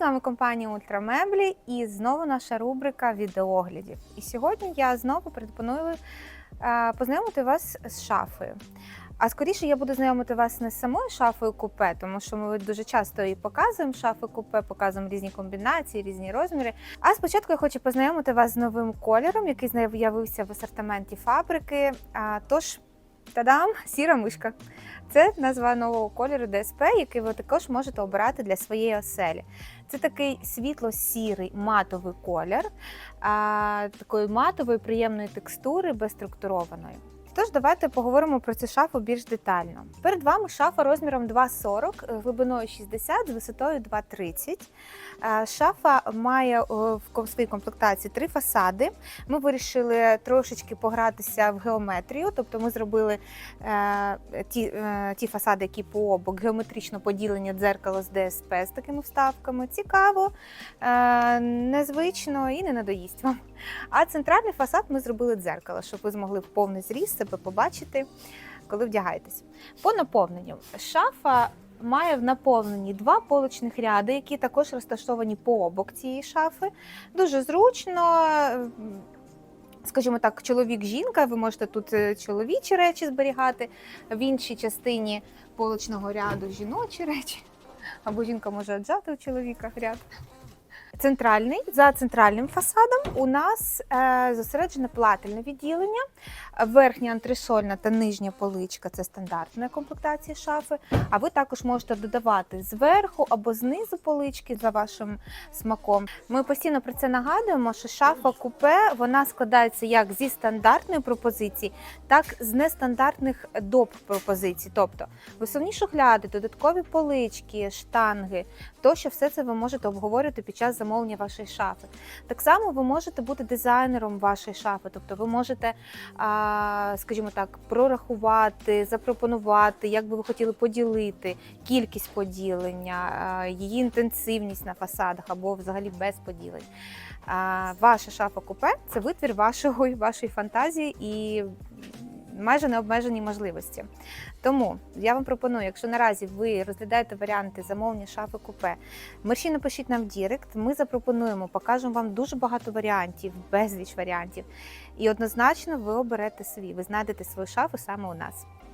З вами компанія Ультрамеблі і знову наша рубрика відеоглядів. І сьогодні я знову пропоную е, познайомити вас з шафою. А скоріше я буду знайомити вас не з самою шафою купе, тому що ми дуже часто і показуємо шафи купе, показуємо різні комбінації, різні розміри. А спочатку я хочу познайомити вас з новим кольором, який з'явився в асортименті фабрики. Тож, тадам, сіра мишка. Це назва нового кольору ДСП, який ви також можете обирати для своєї оселі. Це такий світло-сірий матовий колір, а, такої матової приємної текстури, без структурованої. Тож давайте поговоримо про цю шафу більш детально. Перед вами шафа розміром 2,40, глибиною 60, з висотою 2,30. Е, Шафа має е, в своїй комплектації три фасади. Ми вирішили трошечки погратися в геометрію, тобто ми зробили е, ті, е, ті фасади, які по обок геометрично поділені дзеркало з ДСП з такими вставками. Цікаво, е, незвично і не надоїсть вам. А центральний фасад ми зробили дзеркало, щоб ви змогли в повний зріст себе побачити, коли вдягаєтесь. По наповненню шафа. Має в наповненні два поличних ряди, які також розташовані по обок цієї шафи. Дуже зручно. Скажімо так, чоловік-жінка, ви можете тут е, чоловічі речі зберігати, в іншій частині поличного ряду жіночі речі, або жінка може аджати у чоловіка ряд. Центральний за центральним фасадом у нас е, зосереджене плательне відділення, верхня антресольна та нижня поличка це стандартна комплектація шафи. А ви також можете додавати зверху або знизу полички за вашим смаком. Ми постійно про це нагадуємо, що шафа купе вона складається як зі стандартної пропозиції, так з нестандартних доп пропозицій. Тобто висувні шухляди, додаткові полички, штанги, тощо все це ви можете обговорювати під час замовлення вашої шафи. Так само ви можете бути дизайнером вашої шафи, тобто ви можете, скажімо так, прорахувати, запропонувати, як би ви хотіли поділити кількість поділення, її інтенсивність на фасадах або взагалі без поділень. Ваша шафа купе це витвір вашого, вашої фантазії і майже необмежені можливості. Тому я вам пропоную, якщо наразі ви розглядаєте варіанти замовлення шафи купе, мерші напишіть нам в Дірект. Ми запропонуємо, покажемо вам дуже багато варіантів, безліч варіантів. І однозначно ви оберете свій, ви знайдете свою шафу саме у нас.